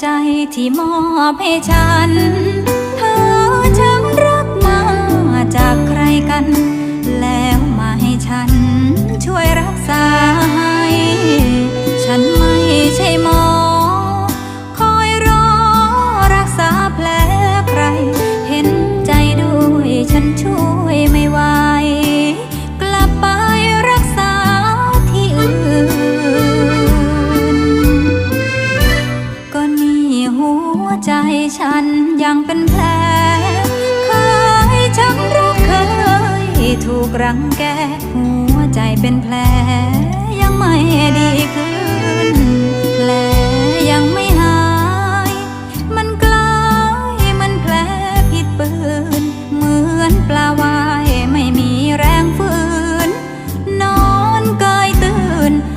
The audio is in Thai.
ใจที่มอบให้ฉัน เธอช้ำรักมาจากใครกัน แล้วมาให้ฉันช่วยรักษา วใจฉันยังเป็นแผลเคยช้ำรักเคยถูกรังแกหัวใจเป็นแผล